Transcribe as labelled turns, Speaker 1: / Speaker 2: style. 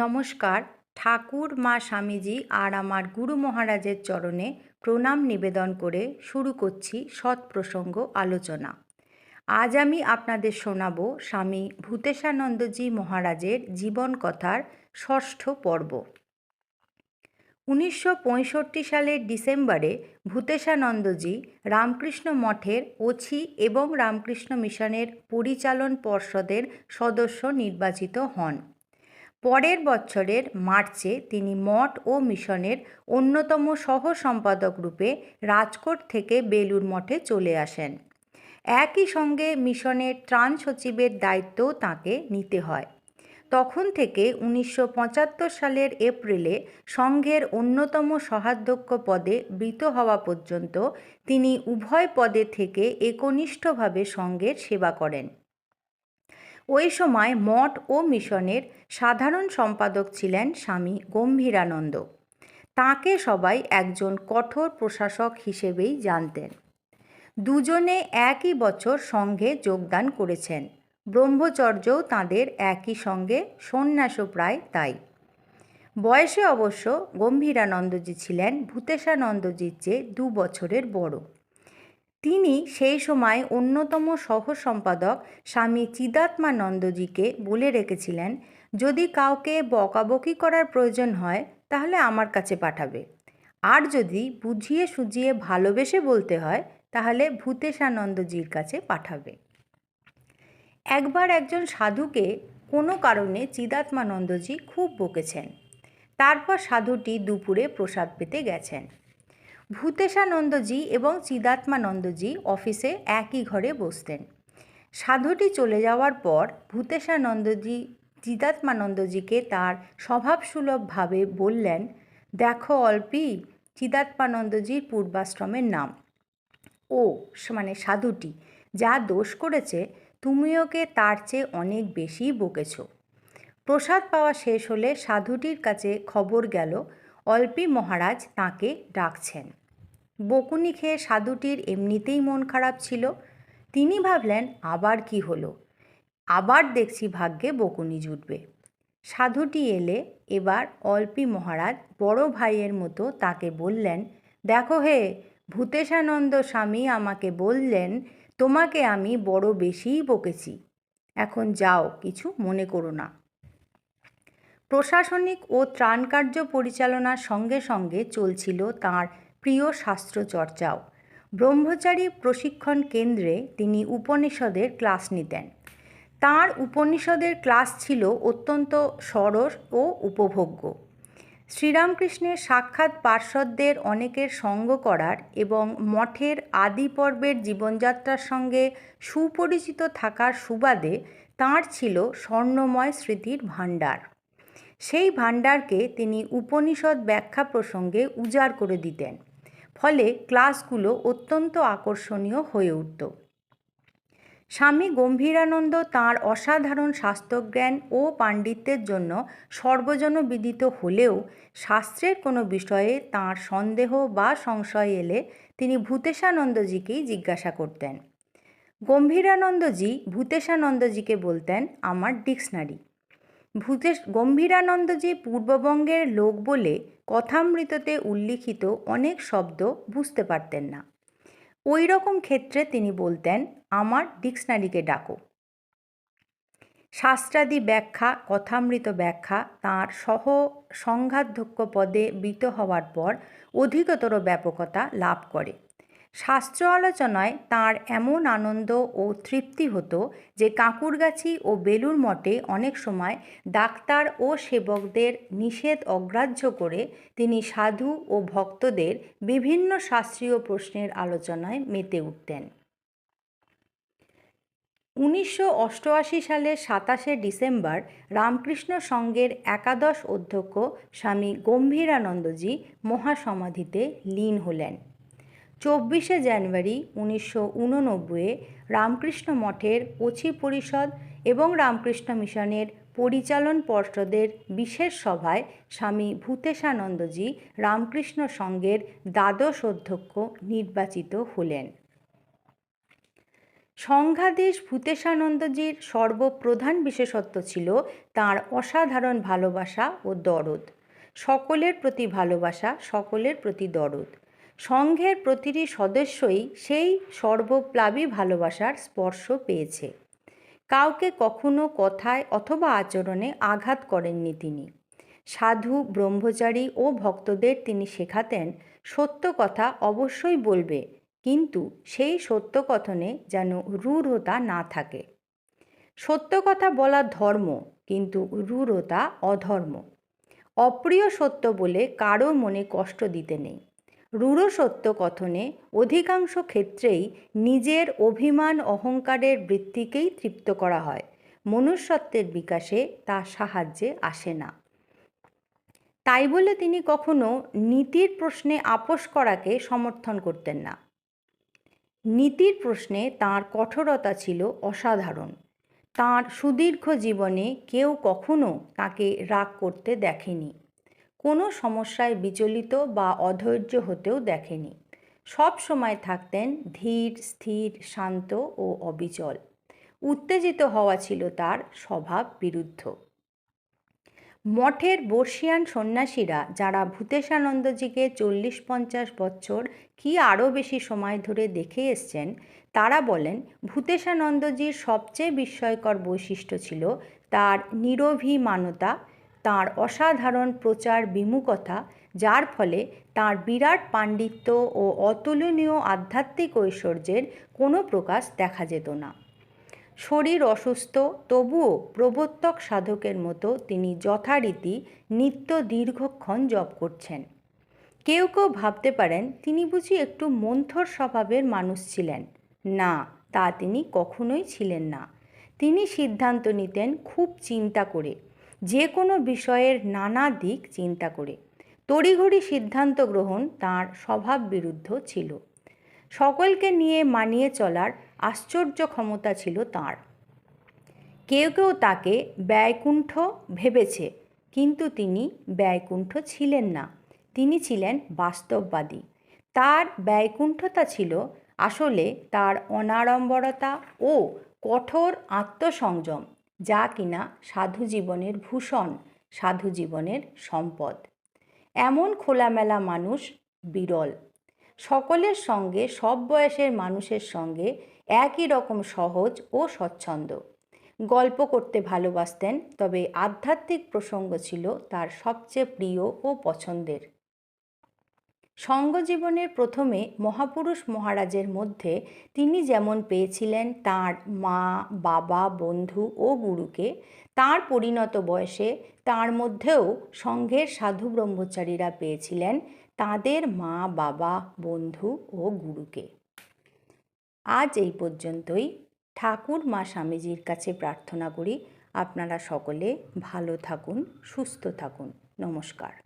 Speaker 1: নমস্কার, ঠাকুর, মা স্বামীজি আর আমার গুরু মহারাজের চরণে প্রণাম নিবেদন করে শুরু করছি সৎপ্রসঙ্গ আলোচনা। আজ আমি আপনাদের শোনাব স্বামী ভূতেশানন্দজি মহারাজের জীবন কথার ষষ্ঠ পর্ব। উনিশশো পঁয়ষট্টি সালের ডিসেম্বরে ভূতেশানন্দজি রামকৃষ্ণ মঠের ওছি এবং রামকৃষ্ণ মিশনের পরিচালন পর্ষদের সদস্য নির্বাচিত হন। পরের বছরের মার্চে তিনি মঠ ও মিশনের অন্যতম সহ সম্পাদক রূপে রাজকোট থেকে বেলুর মঠে চলে আসেন। একই সঙ্গে মিশনের ত্রাণ সচিবের দায়িত্বও তাঁকে নিতে হয়। তখন থেকে উনিশশো পঁচাত্তর সালের এপ্রিলে সংঘের অন্যতম সহাধ্যক্ষ পদে বৃত হওয়া পর্যন্ত তিনি উভয় পদে থেকে একনিষ্ঠভাবে সংঘের সেবা করেন। ওই সময় মঠ ও মিশনের সাধারণ সম্পাদক ছিলেন স্বামী গম্ভীরানন্দ। তাকে সবাই একজন কঠোর প্রশাসক হিসেবেই জানতেন। দুজনে একই বছর সঙ্ঘে যোগদান করেছেন। ব্রহ্মচর্যও তাঁদের একই সঙ্গে সন্ন্যাসও প্রায় তাই। বয়সে অবশ্য গম্ভীরানন্দজি ছিলেন, ভূতেশানন্দজির চেয়ে দু বছরের বড়। তিনি সেই সময় অন্যতম সহ সম্পাদক স্বামী চিদাত্মানন্দজিকে বলে রেখেছিলেন, যদি কাউকে বকাবকি করার প্রয়োজন হয়, তাহলে আমার কাছে পাঠাবে। আর যদি বুঝিয়ে সুঝিয়ে ভালোবেসে বলতে হয়, তাহলে ভূতেশানন্দজির কাছে পাঠাবে। একবার একজন সাধুকে কোনো কারণে চিদাত্মানন্দজি খুব বকেছেন। তারপর সাধুটি দুপুরে প্রসাদ পেতে গেছেন। ভূতেশানন্দজি এবং চিদাত্মানন্দজি অফিসে একই ঘরে বসতেন। সাধুটি চলে যাওয়ার পর ভূতেশানন্দজি, চিদাত্মানন্দজিকে তার স্বভাবসুলভভাবে বললেন, দেখো অল্পি, চিদাত্মানন্দজির পূর্বাশ্রমের নাম। ও মানে সাধুটি, যা দোষ করেছে তুমি ওকে তার চেয়ে অনেক বেশি বকেছ। প্রসাদ পাওয়া শেষ হলে সাধুটির কাছে খবর গেল অল্পি মহারাজ তাকে ডাকছেন। বকুনি খেয়ে সাধুটির এমনিতেই মন খারাপ ছিল। তিনি ভাবলেন, আবার কি হলো? আবার দেখছি ভাগ্যে বকুনি জুটবে। সাধুটি এলে এবার অল্পি মহারাজ বড় ভাইয়ের মতো তাকে বললেন, দেখো হে, ভূতেশানন্দ স্বামী আমাকে বললেন, তোমাকে আমি বড় বেশিই বকেছি। এখন যাও, কিছু মনে করো না। প্রশাসনিক ও ত্রাণকার্য পরিচালনার সঙ্গে সঙ্গে চলছিল তাঁর প্রিয় শাস্ত্রচর্চাও। ব্রহ্মচারী প্রশিক্ষণ কেন্দ্রে তিনি উপনিষদের ক্লাস নিতেন। তাঁর উপনিষদের ক্লাস ছিল অত্যন্ত সরস ও উপভোগ্য। শ্রীরামকৃষ্ণের সাক্ষাৎ পার্শ্বদের অনেকের সঙ্গ করার এবং মঠের আদি পর্বের জীবনযাত্রার সঙ্গে সুপরিচিত থাকার সুবাদে তাঁর ছিল স্বর্ণময় স্মৃতির ভাণ্ডার। সেই ভাণ্ডারকে তিনি উপনিষদ ব্যাখ্যা প্রসঙ্গে উজাড় করে দিতেন, ফলে ক্লাসগুলো অত্যন্ত আকর্ষণীয় হয়ে উঠত। স্বামী গম্ভীরানন্দ তাঁর অসাধারণ স্বাস্থ্যজ্ঞান ও পাণ্ডিত্যের জন্য সর্বজন বিদিত হলেও শাস্ত্রের কোনো বিষয়ে তাঁর সন্দেহ বা সংশয় এলে তিনি ভূতেশানন্দজিকেই জিজ্ঞাসা করতেন। গম্ভীরানন্দজি ভূতেশানন্দজিকে বলতেন, আমার ডিকশনারি ভূতেশ গম্ভীরানন্দজি পূর্ববঙ্গের লোক বলে কথামৃততে উল্লিখিত অনেক শব্দ বুঝতে পারতেন না। ওই রকম ক্ষেত্রে তিনি বলতেন, আমার ডিকশনারিকে ডাকো। শাস্ত্রাদি ব্যাখ্যা, কথামৃত ব্যাখ্যা তাঁর সহ সংঘাধ্যক্ষ পদে বৃত হওয়ার পর অধিকতর ব্যাপকতা লাভ করে। শাস্ত্র আলোচনায় তাঁর এমন আনন্দ ও তৃপ্তি হতো যে কাঁকুরগাছি ও বেলুর মঠে অনেক সময় ডাক্তার ও সেবকদের নিষেধ অগ্রাহ্য করে তিনি সাধু ও ভক্তদের বিভিন্ন শাস্ত্রীয় প্রশ্নের আলোচনায় মেতে উঠতেন। উনিশশো অষ্টআশি সালের সাতাশে ডিসেম্বর রামকৃষ্ণ সংঘের একাদশ অধ্যক্ষ স্বামী গম্ভীরানন্দজি মহাসমাধিতে লীন হলেন। চব্বিশে জানুয়ারি উনিশশো উননব্বইয়ে রামকৃষ্ণ মঠের ওছি পরিষদ এবং রামকৃষ্ণ মিশনের পরিচালন পর্ষদের বিশেষ সভায় স্বামী ভূতেশানন্দজি রামকৃষ্ণ সংঘের দ্বাদশ অধ্যক্ষ নির্বাচিত হলেন। সংঘাদেশ ভূতেশানন্দজির সর্বপ্রধান বিশেষত্ব ছিল তার অসাধারণ ভালোবাসা ও দরদ। সকলের প্রতি ভালোবাসা, সকলের প্রতি দরদ। সংঘের প্রতিটি সদস্যই সেই সর্বপ্লাবী ভালোবাসার স্পর্শ পেয়েছে। কাউকে কখনো কথায় অথবা আচরণে আঘাত করেননি তিনি। সাধু, ব্রহ্মচারী ও ভক্তদের তিনি শেখাতেন, সত্য কথা অবশ্যই বলবে, কিন্তু সেই সত্য কথনে যেন রূঢ়তা না থাকে। সত্য কথা বলা ধর্ম, কিন্তু রূঢ়তা অধর্ম। অপ্রিয় সত্য বলে কারও মনে কষ্ট দিতে নেই। রূঢ় সত্য কথনে অধিকাংশ ক্ষেত্রেই নিজের অভিমান অহংকারের বৃত্তিকেই তৃপ্ত করা হয়। মনুষ্যত্বের বিকাশে তা সাহায্যে আসে না। তাই বলে তিনি কখনো নীতির প্রশ্নে আপোষ করাকে সমর্থন করতেন না। নীতির প্রশ্নে তার কঠোরতা ছিল অসাধারণ। তার সুদীর্ঘ জীবনে কেউ কখনো তাকে রাগ করতে দেখেনি। কোনো সমস্যায় বিচলিত বা অধৈর্য হতেও দেখেনি। সব সময় থাকতেন ধীর, স্থির, শান্ত ও অবিচল। উত্তেজিত হওয়া ছিল তার স্বভাব বিরুদ্ধ। মঠের বর্ষিয়ান সন্ন্যাসীরা যারা ভূতেশানন্দজিকে চল্লিশ পঞ্চাশ বছর কি আরও বেশি সময় ধরে দেখে এসছেন, তারা বলেন, ভূতেশানন্দজির সবচেয়ে বিস্ময়কর বৈশিষ্ট্য ছিল তার নিরভিমানতা তার অসাধারণ প্রচার বিমুখতা, যার ফলে তার বিরাট পাণ্ডিত্য ও অতুলনীয় আধ্যাত্মিক ঐশ্বর্যের কোনো প্রকাশ দেখা যেত না। শরীর অসুস্থ, তবুও প্রবর্তক সাধকের মতো তিনি যথারীতি নিত্য দীর্ঘক্ষণ জপ করছেন। কেউ কেউ ভাবতে পারেন, তিনি বুঝি একটু মন্থর স্বভাবের মানুষ ছিলেন। না, তা তিনি কখনোই ছিলেন না। তিনি সিদ্ধান্ত নিতেন খুব চিন্তা করে। যে কোনো বিষয়ের নানা দিক চিন্তা করে। তড়িঘড়ি সিদ্ধান্ত গ্রহণ তার স্বভাব বিরুদ্ধ ছিল। সকলকে নিয়ে মানিয়ে চলার আশ্চর্য ক্ষমতা ছিল তার। কেউ কেউ তাকে ব্যয়কুণ্ঠ ভেবেছে, কিন্তু তিনি ব্যয়কুণ্ঠ ছিলেন না। তিনি ছিলেন বাস্তববাদী। তার ব্যয়কুণ্ঠতা ছিল আসলে তার অনাড়ম্বরতা ও কঠোর আত্মসংযম। যা কিনা সাধু জীবনের ভূষণ সাধু জীবনের সম্পদ। এমন খোলামেলা মানুষ বিরল। সকলের সঙ্গে, সব বয়সের মানুষের সঙ্গে একই রকম সহজ ও স্বচ্ছন্দ। গল্প করতে ভালোবাসতেন, তবে আধ্যাত্মিক প্রসঙ্গ ছিল তার সবচেয়ে প্রিয় ও পছন্দের। সঙ্গজীবনের প্রথমে মহাপুরুষ মহারাজের মধ্যে তিনি যেমন পেয়েছিলেন তার মা, বাবা, বন্ধু ও গুরুকে, তার পরিণত বয়সে তার মধ্যেও সঙ্ঘের সাধু ব্রহ্মচারীরা পেয়েছিলেন তাদের মা, বাবা, বন্ধু ও গুরুকে। আজ এই পর্যন্তই। ঠাকুর, মা স্বামীজির কাছে প্রার্থনা করি, আপনারা সকলে ভালো থাকুন, সুস্থ থাকুন। নমস্কার।